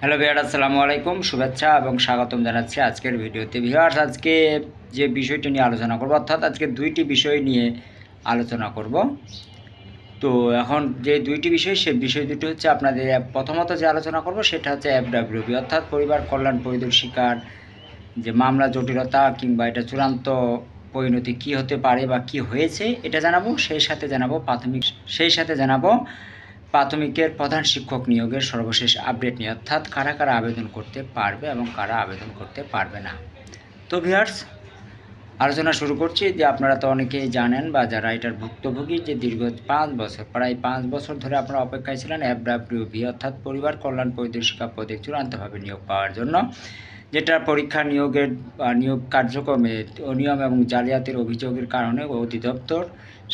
Hello ভিয়ার আসসালামু আলাইকুম, শুভেচ্ছা এবং স্বাগতম জানাচ্ছি আজকের ভিডিওতে। ভিউয়ার্স আজকে যে বিষয়টি নিয়ে আলোচনা করব, অর্থাৎ আজকে দুইটি বিষয় নিয়ে আলোচনা করব। তো এখন যে দুইটি বিষয়, সে বিষয় দুটি হচ্ছে আপনাদের, প্রথমত যে আলোচনা করব, সেটা হচ্ছে এফডাব্লিউবি অর্থাৎ পরিবার কল্যাণ পরিদর্শিকার যে মামলা জটিলতা কিংবা এটা চূড়ান্ত পরিণতি কি হতে পারে বা কি হয়েছে, এটা জানাব, সেই সাথে জানাব প্রাথমিক, সেই সাথে জানাব প্রাথমিকের প্রধান শিক্ষক নিয়োগের সর্বশেষ আপডেট নিয়ে অর্থাৎ কারা কারা আবেদন করতে পারবে এবং কারা আবেদন করতে পারবে না। তো ভিয়ার্স আলোচনা শুরু করছি। যে আপনারা তো অনেকেই জানেন বা যারা এটার ভুক্তভোগী যে দীর্ঘ পাঁচ বছর, প্রায় পাঁচ বছর ধরে আপনারা অপেক্ষায় ছিলেন এফডাব্লিউবি অর্থাৎ পরিবার কল্যাণ পরিদর্শিকা পদে চূড়ান্তভাবে নিয়োগ পাওয়ার জন্য, যেটা পরীক্ষা নিয়োগের নিয়োগ কার্যক্রমে অনিয়ম এবং জালিয়াতির অভিযোগের কারণে অধিদপ্তর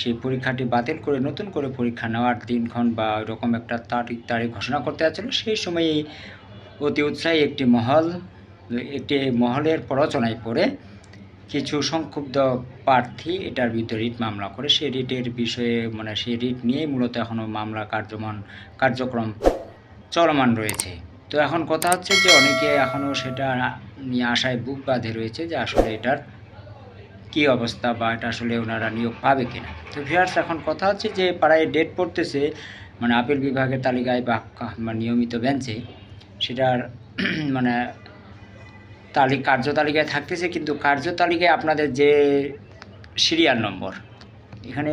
সেই পরীক্ষাটি বাতিল করে নতুন করে পরীক্ষা নেওয়ার দিনক্ষণ বা এরকম একটা তারিখ তারিখ ঘোষণা করতে যাচ্ছিল, সেই সময়ই অতি উৎসাহী একটি মহল, একটি মহলের প্ররোচনায় পড়ে কিছু সংক্ষুব্ধ প্রার্থী এটার বিরুদ্ধে রিট মামলা করে। সেই রিটের বিষয়ে মানে সেই রিট নিয়েই মূলত এখনও মামলা কার্যমান, কার্যক্রম চলমান রয়েছে। তো এখন কথা হচ্ছে যে, অনেকে এখনও সেটা নিয়ে আশায় বুক বাঁধে রয়েছে যে, আসলে এটার কি অবস্থা বা এটা আসলে ওনারা নিয়োগ পাবে কিনা? তো ভিউয়ার্স এখন কথা হচ্ছে যে পাড়ায় ডেট পড়তেছে মানে আপিল বিভাগের তালিকায় বা নিয়মিত বেঞ্চে সেটার মানে তালিক কার্য তালিকায় থাকতেছে, কিন্তু কার্য তালিকায় আপনাদের যে সিরিয়াল নম্বর এখানে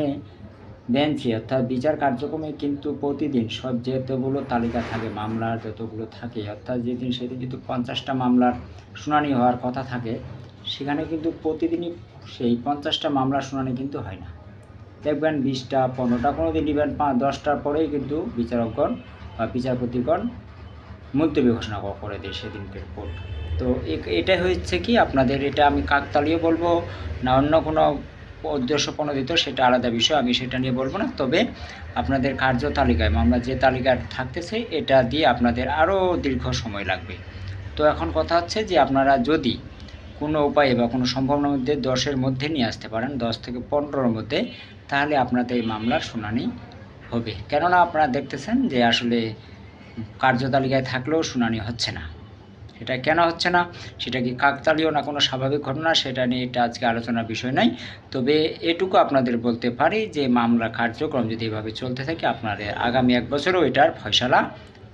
বেঞ্চে অর্থাৎ বিচার কার্যক্রমে কিন্তু প্রতিদিন সব যতগুলো তালিকা থাকে, মামলার যতগুলো থাকে, অর্থাৎ যেদিন সেদিন কিন্তু পঞ্চাশটা মামলার শুনানি হওয়ার কথা থাকে সেখানে কিন্তু প্রতিদিনই সেই পঞ্চাশটা মামলার শুনানি কিন্তু হয় না। দেখবেন বিশটা, পনেরোটা কোনো দিন ইভেন পাঁচ, দশটার পরেই কিন্তু বিচারকগণ বা বিচারপতিগণ মুলতবি ঘোষণা করে দেয় সেদিনকের কোর্ট। তো এ- এটাই হচ্ছে কি আপনাদের, এটা আমি কাকতালীয় বলব, না অন্য কোনো উদ্দেশ্য প্রণোদিত, সেটা আলাদা বিষয়, আমি সেটা নিয়ে বলব না। তবে আপনাদের কার্য তালিকায়, মামলা যে তালিকা থাকতেছে, এটা দিয়ে আপনাদের আরও দীর্ঘ সময় লাগবে। তো এখন কথা হচ্ছে যে আপনারা যদি কোনো উপায়ে বা কোনো সম্ভাবনার মধ্যে দশের মধ্যে নিয়ে আসতে পারেন, দশ থেকে পনেরোর মধ্যে, তাহলে আপনাদের এই মামলার শুনানি হবে। কেননা আপনারা দেখতেছেন যে আসলে কার্যতালিকায় থাকলেও শুনানি হচ্ছে না। এটা কেন হচ্ছে না? সেটা কি কাকতালীয় না কোনো স্বাভাবিক ঘটনা? সেটা নিয়ে এটা আজকে আলোচনার বিষয় নয় তবে এটুকু আপনাদের বলতে পারি যে মামলা কার্যক্রম যদি এভাবে চলতে থাকে আপনাদের আগামী এক বছরও এটার ফয়সালা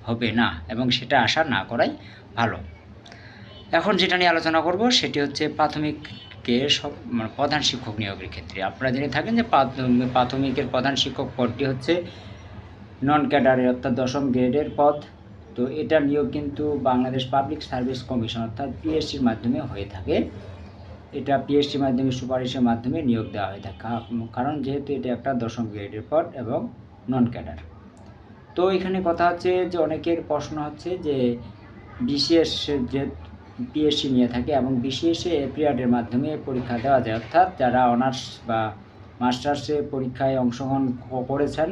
হবে না এবং সেটা আশা না করাই ভালো। এখন যেটা নিয়ে আলোচনা করব, সেটি হচ্ছে প্রাথমিককে সব মানে প্রধান শিক্ষক নিয়োগের ক্ষেত্রে। আপনারা জেনে থাকেন যে প্রাথমিকের প্রধান শিক্ষক পদটি হচ্ছে নন ক্যাডারের অর্থাৎ দশম গ্রেডের পদ। তো এটা নিয়োগ কিন্তু বাংলাদেশ পাবলিক সার্ভিস কমিশন অর্থাৎ পিএসসির মাধ্যমে হয়ে থাকে। এটা পিএসসির মাধ্যমে সুপারিশের মাধ্যমে নিয়োগ দেওয়া হয়ে থাকে। কারণ যেহেতু এটা একটা দশম গ্রেডের পদ এবং নন ক্যাডার তো এখানে কথা হচ্ছে যে অনেকের প্রশ্ন হচ্ছে যে বিসিএস যে পিএসসি নিয়ে থাকে এবং বিসিএসে এপ্রিয়াডের মাধ্যমে পরীক্ষা দেওয়া যায়। অর্থাৎ যারা অনার্স বা মাস্টার্সে পরীক্ষায় অংশগ্রহণ করেছেন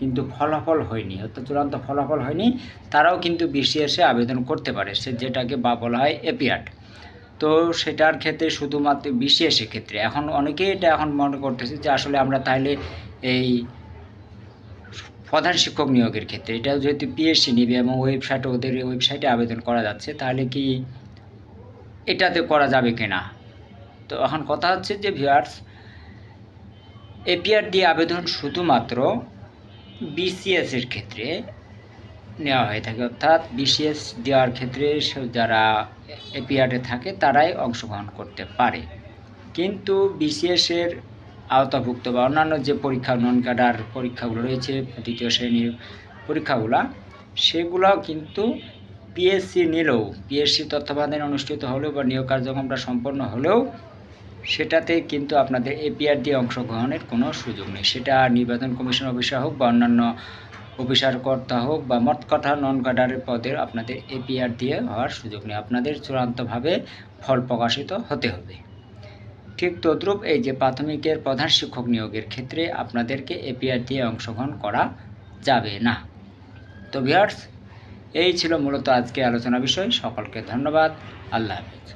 কিন্তু ফলাফল হয়নি, অর্থাৎ চূড়ান্ত ফলাফল হয়নি, তারাও কিন্তু বিসিএসে আবেদন করতে পারে, সে যেটাকে বা বলা হয় এপিয়াড তো সেটার ক্ষেত্রে শুধুমাত্র বিসিএসের ক্ষেত্রে। এখন অনেকেই এটা এখন মনে করতেছে যে আসলে আমরা তাহলে এই প্রধান শিক্ষক নিয়োগের ক্ষেত্রে, এটা যেহেতু পিএসসি নিবে এবং ওয়েবসাইটে ওদের ওয়েবসাইটে আবেদন করা যাচ্ছে, তাহলে কি এটাতে করা যাবে কিনা? তো এখন কথা হচ্ছে যে ভিউয়ার্স দিয়ে আবেদন শুধুমাত্র বিসিএস এর ক্ষেত্রে নেওয়া হয়ে থাকে। অর্থাৎ বিসিএস দেওয়ার ক্ষেত্রে যারা এপিআরে থাকে, তারাই অংশগ্রহণ করতে পারে। কিন্তু বিসিএস এর আওতাভুক্ত বা অন্যান্য যে পরীক্ষা নন ক্যাডার পরীক্ষাগুলো রয়েছে দ্বিতীয় শ্রেণির পরীক্ষাগুলো সেগুলো কিন্তু পিএসসি নিলেও পিএসসি তত্ত্বাবধানে অনুষ্ঠিত হলেও বা নিয়োগ কার্যক্রমটা সম্পন্ন হলেও, সেটাতে কিন্তু আপনাদের এপিআর দিয়ে অংশগ্রহণের কোনো সুযোগ নেই। সেটা নির্বাচন কমিশন অফিসার হোক বা অন্যান্য অফিসার কর্তা হোক বা মত কথা নন ক্যাডারের পদের আপনাদের এপিআর দিয়ে হওয়ার সুযোগ নেই। আপনাদের চূড়ান্তভাবে ফল প্রকাশিত হতে হবে। ঠিক তদ্রূপ এই যে প্রাথমিকের প্রধান শিক্ষক নিয়োগের ক্ষেত্রে আপনাদেরকে এপিআর দিয়ে অংশগ্রহণ করা যাবে না। তো ভিউয়ার্স এই ছিল মূলত আজকে আলোচনা বিষয়। সকলকে ধন্যবাদ। আল্লাহ হাফেজ।